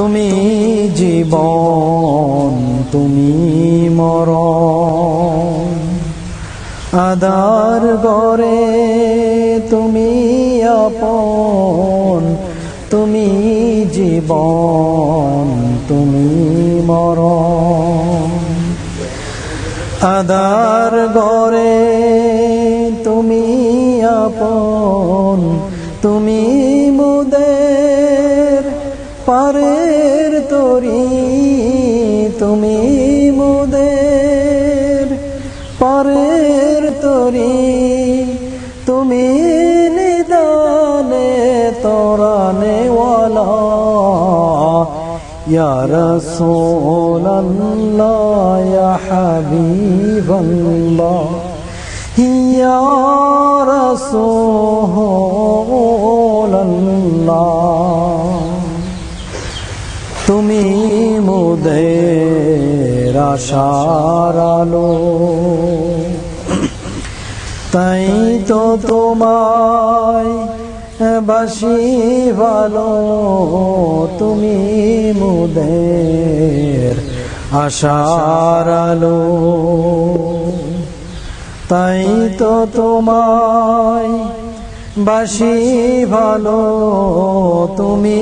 তুমি জীবন, তুমি মরণ। আদার গরে তুমি আপন, তুমি জীবন, তুমি মরণ। আদার গরে তুমি আপন, তুমি তুমি নিদানে তোরানে ওয়ালা। ইয়া রাসূলুল্লাহ তুমি মুদে রাশারালো তাই তো তোমায় বাসি ভালো, তুমি মুদের আশার আলো। তাই তো তোমায় বাসি ভালো, তুমি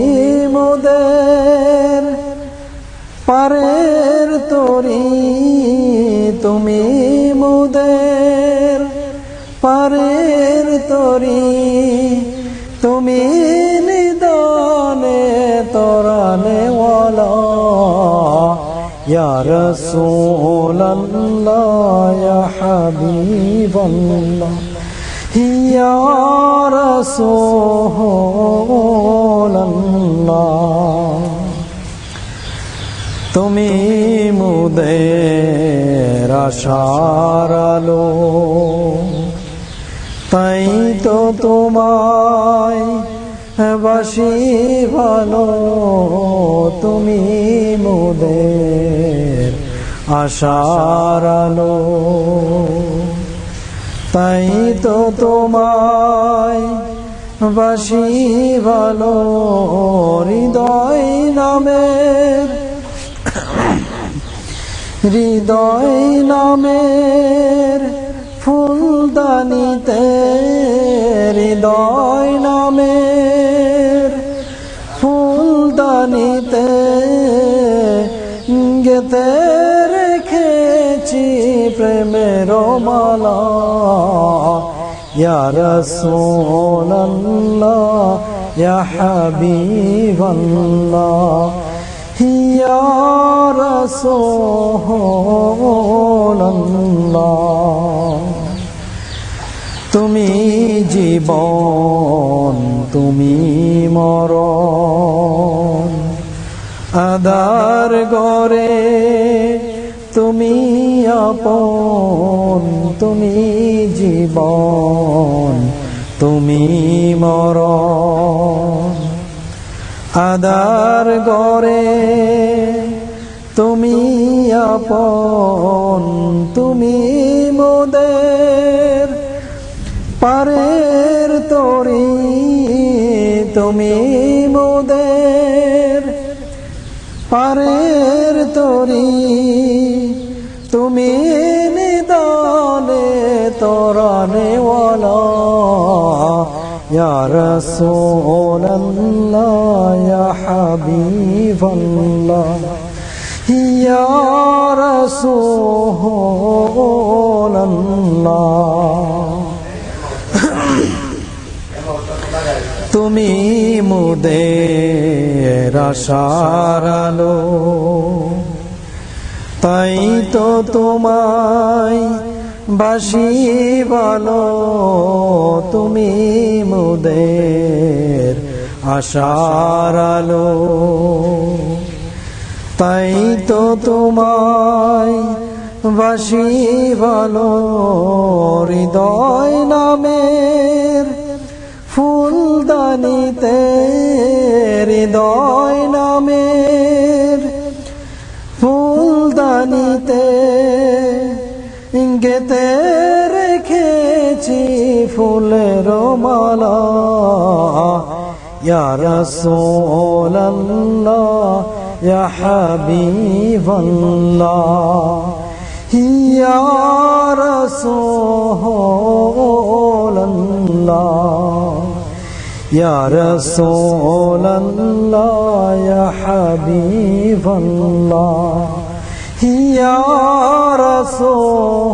নিদানে তরানে ওয়ালা ইয়া রাসূলুল্লাহ ইয়া হাবিবাল্লাহ। ইয়া তুমি মুদে আশার তাই তো তোমায় বাসি ভালো তুমি মুদের আশার আলো। তাই তো তোমায় বাসি ভালো হৃদয় নামের হৃদয় নামের ফুলদানিতে, হৃদয় নামের পানিতে গেতে রেখেছি প্রেমের মালা। রসোনা সোনল্লা ইয়া তুমি জীবন তুমি আদার গরে তুমি আপন, তুমি জীবন, তুমি মরণ। আদার গরে তুমি আপন, তুমি মোদের পারের তরি, তুমি মোদের পারের তরি তুমি নিদানে তোরানেওয়ালা يا رسول الله يا حبيب الله يا رسول الله তুমি মুদের আশার আলো। তাই তো তোমায় বাসি ভালো তুমি মুদের আশার আলো। তাই তো তোমায় বাসি ভালো হৃদয় নামের ফুলদানিতে হৃদয় নামের ফুলদানিতে গেতে রেখেছি ফুল মালা। হিয়ার সোহ হিয়া يا رسول الله يا حبيب الله يا رسول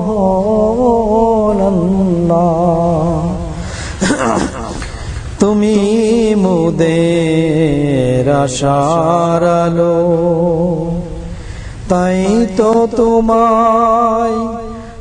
الله তুমি মুদের আশার আলো তাই তো তোমায়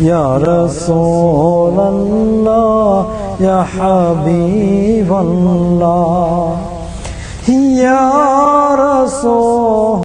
یا رسول اللہ یا حبیب اللہ یا رسول